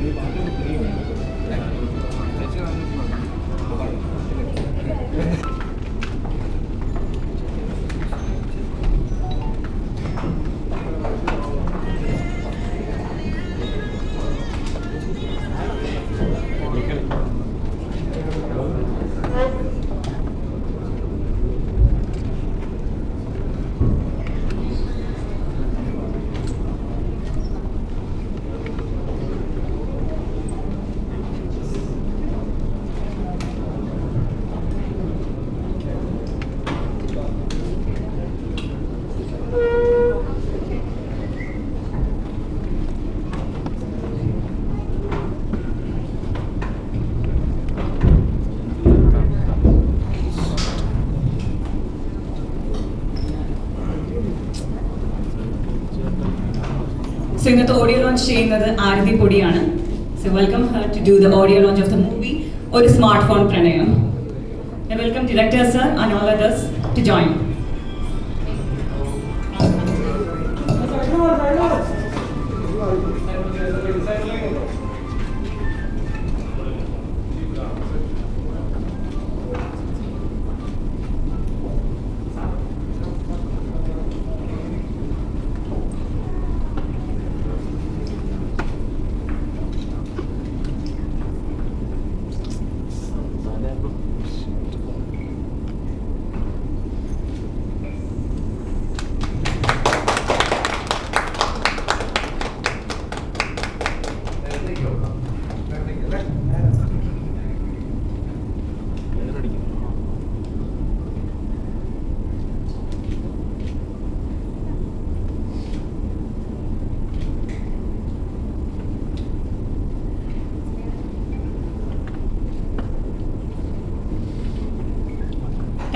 没有吧就是没有 ഇന്നത്തെ audio launch ചെയ്യുന്നത് ആരതി പൊടിയാണ്. So welcome her to do the audio launch of the movie Oru smart phone Pranayam welcome director sir and all others to join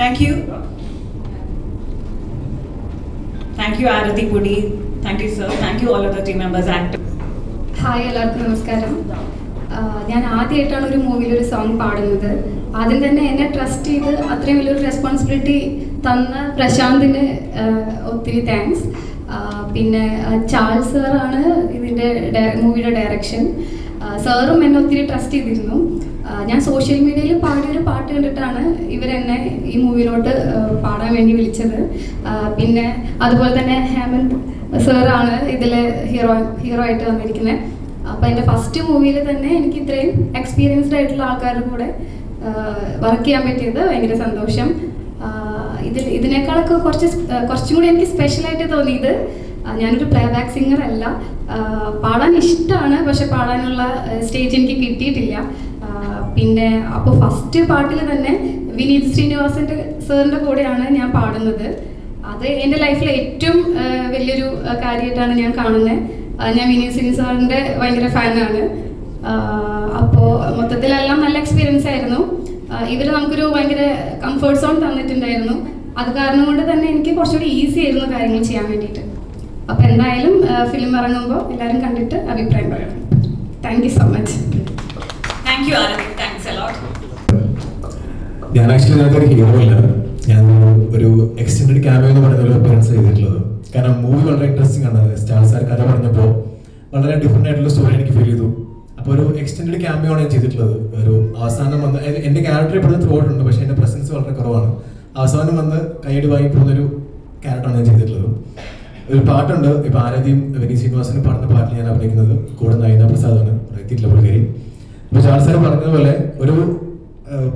thank you thank you Aarathi Podi thank you sir thank you all of the team members actor hi എല്ലാവർക്കും നമസ്കാരം. ഞാൻ ആദ്യമായിട്ടാണ് ഒരു മൂവിയിൽ ഒരു song പാടുന്നത്. ആദ്യം തന്നെ എന്നെ ട്രസ്റ്റ് ചെയ്ത് അത്രയും വലിയൊരു റെസ്പോൺസിബിലിറ്റി തന്ന പ്രശാന്തിന് ഒത്തിരി താങ്ക്സ് പിന്നെ ചാൾസ് സാറാണ് ഇതിന്റെ മൂവിയുടെ ഡയറക്ഷൻ. സാറും എന്നെ ഒത്തിരി ട്രസ്റ്റ് ചെയ്തിരുന്നു. ഞാൻ സോഷ്യൽ മീഡിയയിൽ പാടിയൊരു പാട്ട് കണ്ടിട്ടാണ് ഇവരെന്നെ ഈ മൂവിയിലോട്ട് പാടാൻ വേണ്ടി വിളിച്ചത്. പിന്നെ അതുപോലെ തന്നെ ഹേമന്ത് സാറാണ് ഇതിൽ ഹീറോ ഹീറോ ആയിട്ട് വന്നിരിക്കുന്നത്. അപ്പോൾ എന്റെ ഫസ്റ്റ് മൂവിയിൽ തന്നെ എനിക്ക് ഇത്രയും എക്സ്പീരിയൻസ്ഡ് ആയിട്ടുള്ള ആൾക്കാരുടെ കൂടെ വർക്ക് ചെയ്യാൻ പറ്റിയത് ഭയങ്കര സന്തോഷം. ഇതിൽ ഇതിനേക്കാളൊക്കെ കുറച്ച് കുറച്ചും കൂടി എനിക്ക് സ്പെഷ്യലായിട്ട് തോന്നിയത് ഞാനൊരു പ്ലേ ബാക്ക് സിംഗർ അല്ല പാടാൻ ഇഷ്ടമാണ് പക്ഷെ പാടാനുള്ള സ്റ്റേജ് എനിക്ക് കിട്ടിയിട്ടില്ല. പിന്നെ അപ്പോൾ ഫസ്റ്റ് പാട്ടിൽ തന്നെ വിനീത് ശ്രീനിവാസന്റെ സാറിന്റെ കൂടെയാണ് ഞാൻ പാടുന്നത്. അത് എന്റെ ലൈഫിലെ ഏറ്റവും വലിയൊരു കാര്യമായിട്ടാണ് ഞാൻ കാണുന്നത്. ഞാൻ വിനീത് ശ്രീനി സാറിന്റെ ഭയങ്കര ഫാനാണ് അപ്പോൾ മൊത്തത്തിലെല്ലാം നല്ല എക്സ്പീരിയൻസ് ആയിരുന്നു. ഇവർ നമുക്കൊരു ഭയങ്കര കംഫേർട്ട് സോൺ തന്നിട്ടുണ്ടായിരുന്നു. അത് കാരണം കൊണ്ട് തന്നെ എനിക്ക് കുറച്ചുകൂടി ഈസി ആയിരുന്നു കാര്യങ്ങൾ ചെയ്യാൻ വേണ്ടിയിട്ട്. അപ്പോൾ എന്തായാലും ഫിലിം ഇറങ്ങുമ്പോൾ എല്ലാവരും കണ്ടിട്ട് അഭിപ്രായം പറയണം. Thank you so much thank you Aarathi thanks a lot ഞാൻ ആക്ച്വലി ഞാനൊരു ഹീറോ അല്ല. ഞാൻ ഒരു എക്സ്റ്റെൻഡ് ക്യാമറ എന്ന് പറയുന്ന ഒരു അപ്പിയറൻസ് ചെയ്തിട്ടുള്ളത്. കാരണം മൂവി വളരെ ഇൻട്രസ്റ്റിംഗ് ആണ്. സ്റ്റാർ സാർ കഥ പറഞ്ഞപ്പോൾ വളരെ ഡിഫറെന്റ് ആയിട്ടുള്ള സ്റ്റോറി എനിക്ക് ഫീൽ ചെയ്തു. ഒരു എക്സ്റ്റെൻഡ് ക്യാമറ ആണ് ഞാൻ ചെയ്തിട്ടുള്ളത്. ഒരു അവസാനം വന്ന് എന്റെ ക്യാരക്ടർ ഇപ്പോഴും ത്രൂ ഉണ്ട് പക്ഷേ എന്റെ പ്രസൻസ് വളരെ കുറവാണ്. അവസാനം വന്ന് കൈയടി വാങ്ങി പോകുന്നൊരു ക്യാരക്ടറാണ് ഞാൻ ചെയ്തിട്ടുള്ളത്. ഒരു പാട്ടുണ്ട് ഇപ്പൊ ആരാധ്യം വിനീത് ശ്രീനിവാസന് പാടുന്ന പാട്ടിൽ ഞാൻ അഭിനയിക്കുന്നത്. കൂടെ നയന പ്രസാദാണ്. എത്തിയിട്ടില്ല പുള്ളിക്കാരി. അപ്പൊ ചാൾ സാർ പറഞ്ഞതുപോലെ ഒരു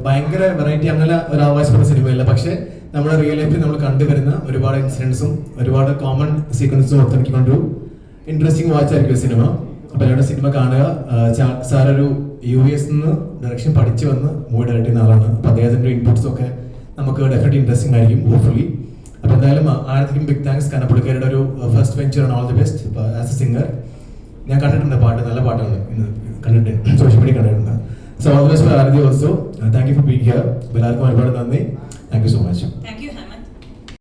ഭയങ്കര വെറൈറ്റി അങ്ങനെ ഒരു ആവാസപ്പെട്ട സിനിമയല്ല. പക്ഷെ നമ്മുടെ റിയൽ ലൈഫിൽ നമ്മൾ കണ്ടുവരുന്ന ഒരുപാട് ഇൻസിഡൻസും ഒരുപാട് കോമൺ സീക്വൻസും ഒത്തിണക്കിക്കൊണ്ടൊരു ഇൻട്രസ്റ്റിംഗ് വാച്ച് ആയിരിക്കും സിനിമ. അപ്പൊ എല്ലാവരുടെ സിനിമ കാണുക. സാറൊരു യു എസ് നിന്ന് ഡയറക്ഷൻ പഠിച്ചു വന്ന് മൂവി ഡയറക്ട് ചെയ്യുന്ന ആളാണ്. അപ്പോൾ അദ്ദേഹത്തിന്റെ ഇൻപുട്സ് ഒക്കെ നമുക്ക് ഡെഫിനറ്റ് ഇൻട്രസ്റ്റിംഗ് ആയിരിക്കും ഹോപ്പ്ഫുള്ളി അപ്പോൾ എന്തായാലും ആദ്യം ബിഗ് താങ്ക്സ് കാരണം പുള്ളിക്കാരുടെ ഒരു ഫസ്റ്റ് വെഞ്ചർ ആണ് all the best as a singer ഞാൻ കണ്ടിട്ടുണ്ട് പാട്ട് നല്ല പാട്ടാണ്. ഇന്ന് കണ്ടിട്ടുണ്ട് സോഷ്യൽ മീഡിയ കണ്ടിട്ടുണ്ട്. So all the best for Aarathi also thank you for being here എല്ലാവർക്കും ഒരുപാട് നന്ദി. Thank you so much